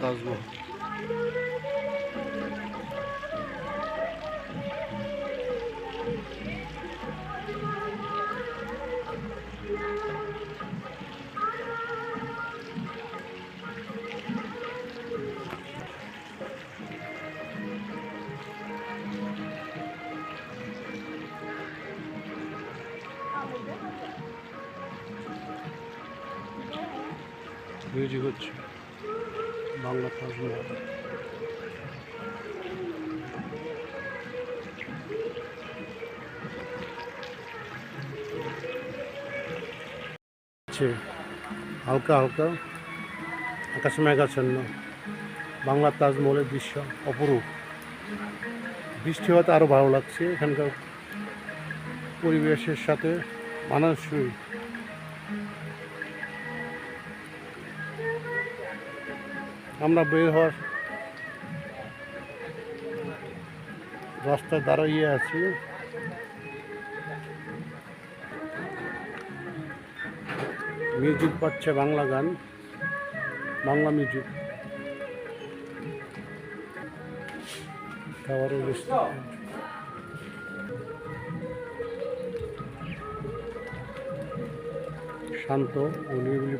Gazmo. Büyücü götür. Bangla হালকা হালকা, আকাশে মেঘাচ্ছন্ন। বাংলা তাজমহলের দৃশ্য অপরূপ। বৃষ্টি হওয়াতে আরও ভালো লাগছে। এখানকার পরিবেশের সাথে মানানসই। আমরা বের হওয়ার রাস্তায় দাঁড়াইয়ে আছি। মিউজিক পাচ্ছে বাংলা গান, বাংলা মিউজিক। খাবারের শান্ত ও নিরিবিলি